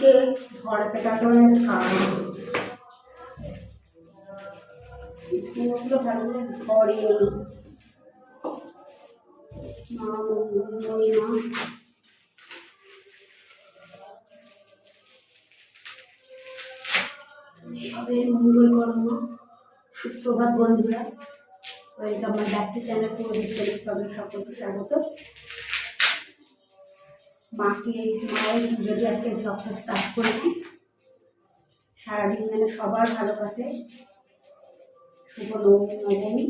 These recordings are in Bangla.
করো মা আজকে ঘরে মা মা করো সুপ্রভাত বন্ধুরা, ওয়েলকাম। ব্যাক টু চ্যানেল তবে সকলকে স্বাগত। মাকে মায়ের পুজো আজকে ব্লগটা স্টার্ট করেছি সারাদিন যেন সবার ভালো কাটে, শুভ নবমী নবমী।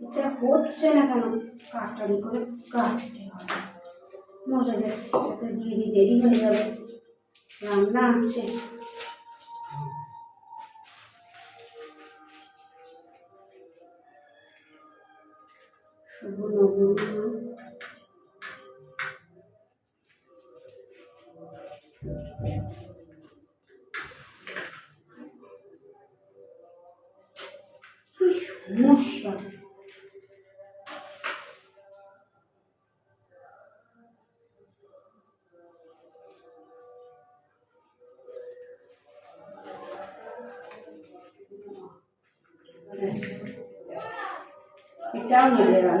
এটা হচ্ছে না কেন? কাটারি করে কাটতে হবে। মজা যাবে দিয়ে দিয়ে দেরি হয়ে যাবে। রান্না আছে। শুভ নবমী কি সমস্যা ব্যাস। এটাও মিলে গেল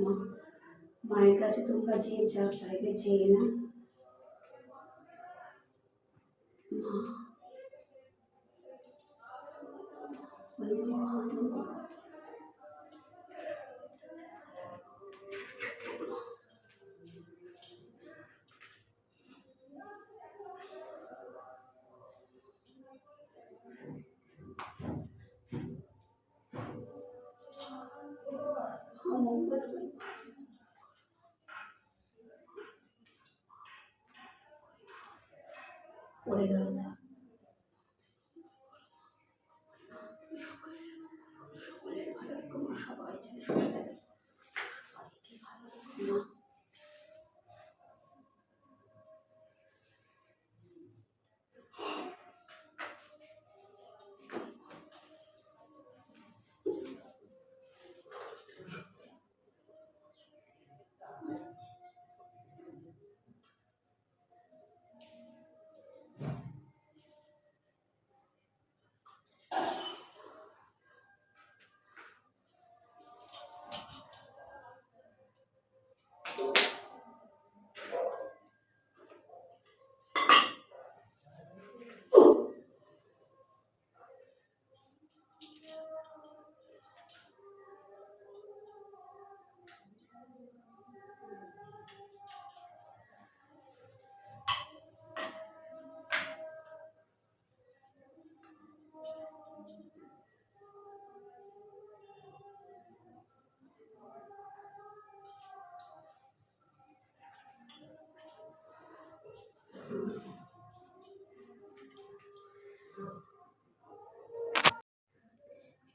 কখনো মা মা মায়ের কাছে তোমরা যে যা পড়ে গেল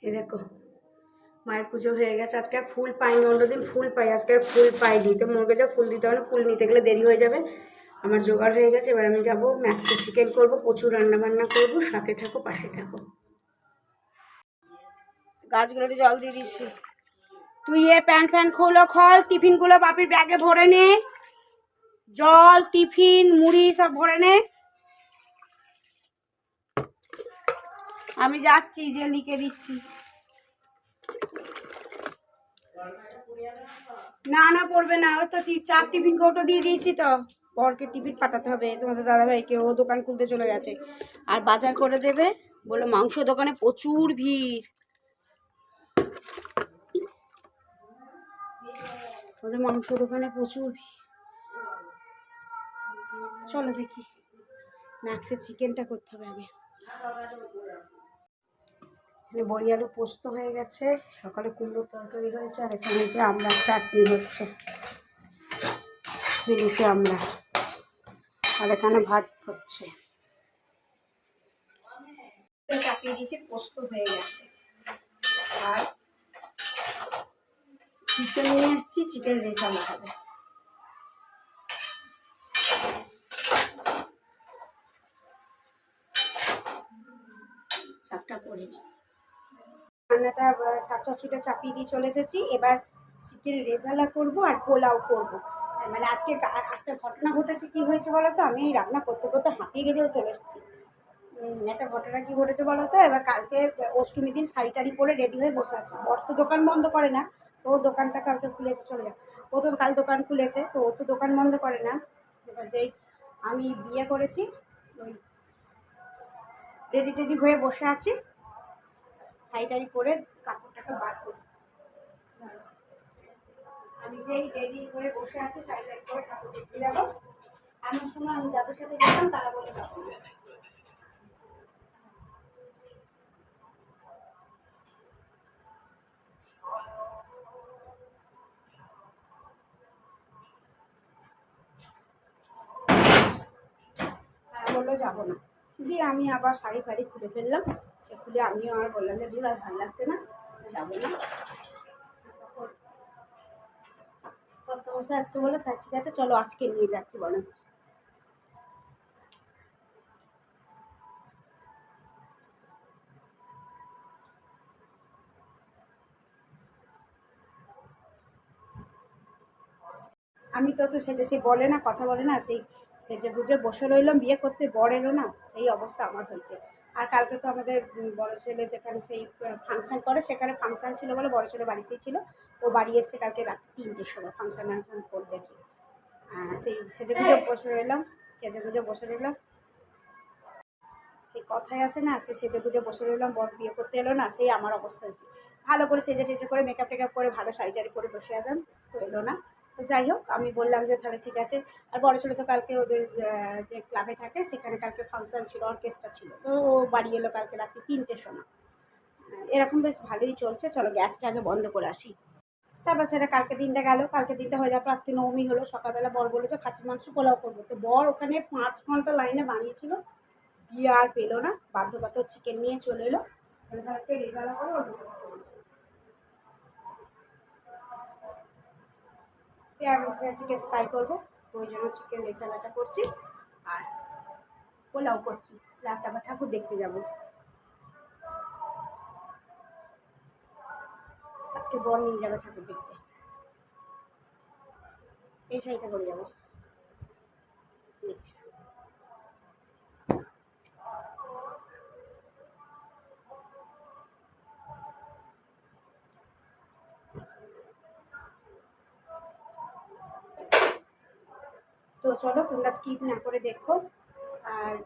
এ দেখো, মায়ের পুজো হয়ে গেছে। আজকে আর ফুল পাইনি, অন্যদিন ফুল পাই, আজকে ফুল পাইনি। তো মুরগে যা ফুল দিতে হবে ফুল নিতে গেলে দেরি হয়ে যাবে। আমার জোগাড় হয়ে গেছে, এবার আমি যাব ম্যাক্সি চিকেন করব, প্রচুর রান্না বান্না করব, সাথে থাকো, পাশে থাকো। গাছগুলোতে জল দিয়ে দিচ্ছি। তুই এ প্যান ফ্যান খোলো, খল, টিফিনগুলো বাপির ব্যাগে ভরে নে। জল, টিফিন, মুড়ি সব ভরে নে। আমি যাচ্ছি, যে লিখে দিচ্ছি। না না, পড়বে না। ওই তো চার টিফিন কৌটো দিয়ে দিয়েছি তো। বরকে টিফিন পাঠাতে হবে। তোমাদের দাদাভাইকে। ও দোকান খুলতে চলে গেছে। আর বাজার করে দেবে। বলে মাংস দোকানে প্রচুর ভিড়। ওদের মাংস দোকানে প্রচুর ভিড়। চলো দেখি। ম্যাক্সের চিকেনটা করতে হবে আগে। বড়ি আলু পোস্ত হয়ে গেছে, সকালে কুমড়োর তরকারি হয়েছে, আর এখানে যে আমলার চাটনি হচ্ছে। মিলিকে আমলা আর এখানে ভাত হচ্ছে। চাপিয়ে পোস্ত হয়ে গেছে। আর চিকেন নিয়ে চিকেন শাকটা করে নিই। রান্নাটা আহ, শাক চাপিয়ে দিয়ে চলে এসেছি। এবার চিকেন রেজালা করব আর পোলাও করব। মানে আজকে একটা ঘটনা ঘটেছে কি হয়েছে বলো তো? আমি রান্না করতে করতে হাঁপিয়ে গেলেও চলে এসেছি। একটা ঘটনা কি ঘটেছে বলো তো? এবার কালকে অষ্টমী দিন শাড়ি টাড়ি পরে রেডি হয়ে বসে আছে। বর তো দোকান বন্ধ করে না ও দোকানটা কালকে খুলেছে চলে যায় ও তো কাল দোকান খুলেছে তো ও তো দোকান বন্ধ করে না। এবার যেই আমি বিয়ে করেছি ওই রেডি টেডি হয়ে বসে আছি। শাড়ি টাড়ি পরে কাপড়টাকে বার করি। আমি যেই রেডি হয়ে বসে আছি শাড়ি টাড়ি পরে ঠাকুর দেখতে যাব। এমন সময় আমি যাদের সাথে গেলাম, তারা বলে যাব বলল, যাব না। দিয়ে আমি আবার শাড়ি ফাড়ি খুলে ফেললাম। খুলে আমিও আর বললাম যে দূর আর ভালো লাগছে না? যাব না। আজকে বলে "থাক, ঠিক আছে চলো আজকে নিয়ে যাচ্ছি বলো আমি তো তো সেজে সে বলে না কথা বলে না সেই সেজে বুঝে বসে রইলাম বিয়ে করতে বর এলো না সেই অবস্থা আমার হয়েছে। আর কালকে তো আমাদের বড় ছেলে যেখানে সেই ফাংশন করে, সেখানে ফাংশন ছিল বলে বড় ছেলে বাড়িতেই ছিল। ও বাড়ি এসছে কালকে রাত তিনটের সময় ফাংশন এখন করে দেখি। সেই সেজে গুজে বসে রইলাম, সেজে গুজে বসে রইলাম। সেই কথাই আসে না সে সেজে গুজে বসে রইলাম, বর বিয়ে করতে এলো না, সেই আমার অবস্থা হয়েছে। ভালো করে সেজে টেজে করে মেকআপ টেকআপ করে, ভালো শাড়ি টাড়ি করে বসে আসলাম তো এলো না। তো যাই হোক, আমি বললাম যে তাহলে ঠিক আছে। আর বড় ছেলে তো কালকে ওদের যে ক্লাবে থাকে, সেখানে কালকে ফাংশান ছিল অর্কেস্ট্রা ছিল। তো ও বাড়ি এলো কালকে রাত্রি তিনটের সময়। এরকম বেশ ভালোই চলছে। চলো গ্যাসটা আগে বন্ধ করে আসি। তারপর সেটা কালকে দিনটা গেল। কালকে দিনটা হয়ে যাওয়ার পর আজকে নবমী হলো। সকালবেলা বর বলে যে খাসির মাংস পোলাও করব। তো বর ওখানে পাঁচ ঘণ্টা লাইনে দাঁড়িয়েছিল দিয়ে আর পেল না। বাধ্যগত চিকেন নিয়ে চলে এলো। তাহলে রেজাল্ট দিয়ে আমি ঠিক আছে করব। ওই জন্য চিকেন রেসালাটা করছি। আর পোলাও করছি। রাত আবার ঠাকুর দেখতে যাব। আজকে বর নিয়ে যাবে ঠাকুর দেখতে। এই শাড়িটা করে যাব। তো চলো, তোমরা স্কিপ না করে দেখো। আর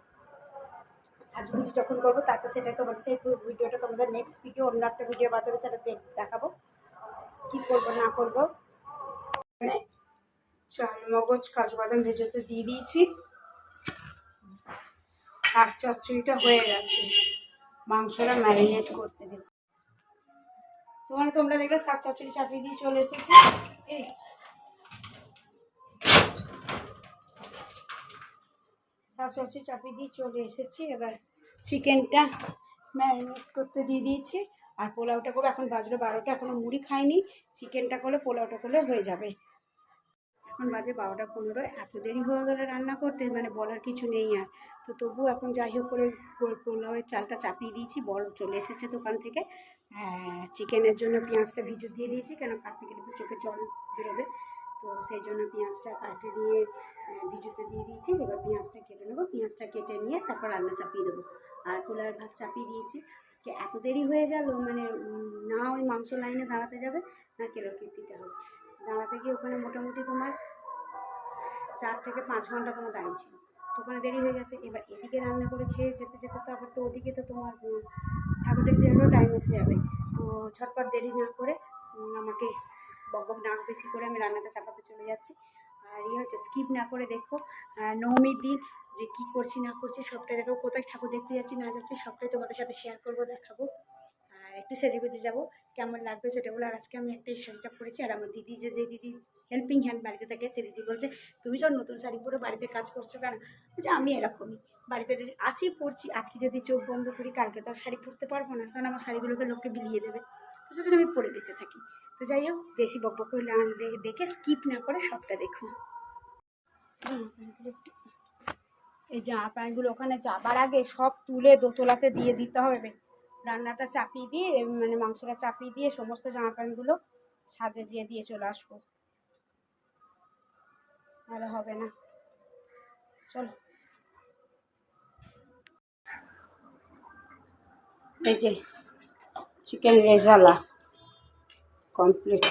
সাজগুজি যখন করব, তারপর সেটা তোমাদের সেই ভিডিওটা তোমাদের নেক্সট ভিডিও অন্য একটা ভিডিও মাধ্যমে সেটা দেখ- দেখাবো। কী করব, না করব। চাল, মগজ, কাজু বাদাম ভেজোতে দিয়ে দিয়েছি। আর চচ্চড়িটা হয়ে গেছে। মাংসটা ম্যারিনেট করতে দেবো। তোমার তোমরা দেখলে শাক চচ্চড়ি চাপিয়ে দিয়ে চলে এসেছি। এই শাক চাপিয়ে দিয়ে চলে এসেছি। এবার চিকেনটা ম্যারিনেট করতে দিয়ে দিয়েছি। আর পোলাওটা করব। এখন বাজলো বারোটা। এখনও মুড়ি খাইনি। চিকেনটা করলে পোলাওটা করলে হয়ে যাবে। এখন বাজে বারোটা পনেরো। এত দেরি হয়ে গেলে রান্না করতে। মানে বলার কিছু নেই আর। তো তবু এখন যাই হোক করে পোলাওয়ের চালটা চাপিয়ে দিয়েছি। বড় চলে এসেছে দোকান থেকে। চিকেনের জন্য পেঁয়াজটা ভিজু দিয়ে দিয়েছি। কেন কাটতে গেলে চোখে জল বেরোবে। তো সেই জন্য পেঁয়াজটা কাটে দিয়ে ভিজুতে দিয়ে দিয়েছি এবার পেঁয়াজটা কেটে নেব। পেঁয়াজটা কেটে নিয়ে তারপর রান্না চাপিয়ে দেবো। আর পোলাওয়ের ভাত চাপিয়ে দিয়েছি। আজকে এত দেরি হয়ে গেল মানে না ওই মাংস লাইনে দাঁড়াতে যাবে, না কেলো দিতে হবে। দাঁড়াতে গিয়ে ওখানে মোটামুটি তোমার চার থেকে পাঁচ ঘণ্টা তোমার দাঁড়িয়ে ছিল। তো ওখানে দেরি হয়ে গেছে, এবার এদিকে রান্না করে খেয়ে যেতে যেতে তো আবার তো ওদিকে তো তোমার ঠাকুর দেখতে যাবেও টাইম এসে যাবে। তো ঝটপট দেরি না করে আমাকে বক বক ডাক বেশি করে আমি রান্নাটা চাপাতে চলে যাচ্ছি। আর ইয়ে হচ্ছে স্কিপ না করে দেখো নবমীর দিন যে কী করছি না করছি সবটাই দেখো, কোথায় ঠাকুর দেখতে যাচ্ছি না যাচ্ছি সবটাই তোমাদের সাথে শেয়ার করব, দেখাবো। আর একটু সেজে গুজে যাব, কেমন লাগবে সেটা বলে। আর আজকে আমি একটা শাড়িটা পরেছি, আর আমার দিদি যে যে দিদি হেল্পিং হ্যান্ড বাড়িতে থাকে, সে দিদি বলছে, তুমি সব নতুন শাড়ি পরে, বাড়িতে কাজ করছ কেন? যে আমি এরকমই। বাড়িতে আছি, পরছি। আজকে যদি চোখ বন্ধ করি, কালকে তো আর শাড়ি পরতে পারব না। কারণ আমার শাড়িগুলোকে লোককে বিলিয়ে দেবে। তো সেজন্য আমি পরে বেঁচে থাকি। তো যাই হোক, বেশি বক বক করে দেখে স্কিপ না করে সবটা দেখুন। এই জামা প্যান্টগুলো ওখানে যাবার আগে সব তুলে দোতলাতে দিয়ে দিতে হবে। রান্নাটা চাপিয়ে দিয়ে মানে মাংসটা চাপিয়ে দিয়ে সমস্ত জামা প্যান্টগুলো ছাদে দিয়ে দিয়ে চলে আসব। নাহলে হবে না। চলো। এই যে চিকেন রেজালা। কমপ্লিট।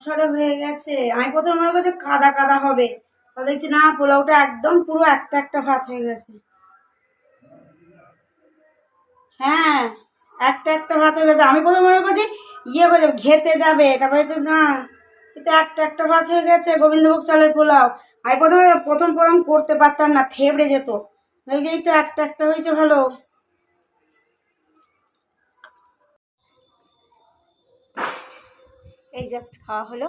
সরে হয়ে গেছে। আমি প্রথমে মনে করছি কাদা কাদা হবে। দেখছি, না, পোলাওটা একদম পুরো একটা একটা ভাত হয়ে গেছে। হ্যাঁ একটা একটা ভাত হয়ে গেছে। আমি প্রথমে মনে করছি ইয়ে হয়ে যাবে ঘেতে যাবে। তারপরে তো, না, এটা একটা একটা ভাত হয়ে গেছে, গোবিন্দভোগ চালের পোলাও। আমি প্রথমে, প্রথম প্রথম করতে পারতাম না, থেবড়ে যেত। এই যেই তো একটা একটা হয়েছে ভালো। এই জাস্ট খাওয়া হলো।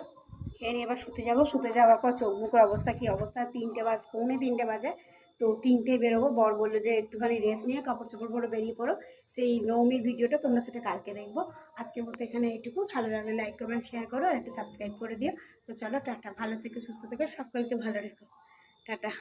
খেয়ে নিয়ে এবার শুতে যাব। শুতে যাওয়ার পর চোখ মুখের অবস্থা কী অবস্থা? তিনটে বাজ, পৌনে তিনটে বাজে। তো তিনটে বেরোবো। বর বলল যে, একটুখানি রেস্ট নিয়ে কাপড় চোপড় পরে বেরিয়ে পড়ো। সেই নবমীর ভিডিওটা তোমরা সেটা কালকে দেখব। আজকের মতো এখানে এইটুকু। ভালো লাগলে লাইক কমেন্ট শেয়ার করো আর একটু সাবস্ক্রাইব করে দিও। তো চলো, টাটা। ভালো থেকে, সুস্থ থেকে। সকলকে ভালো রেখো। টাটা।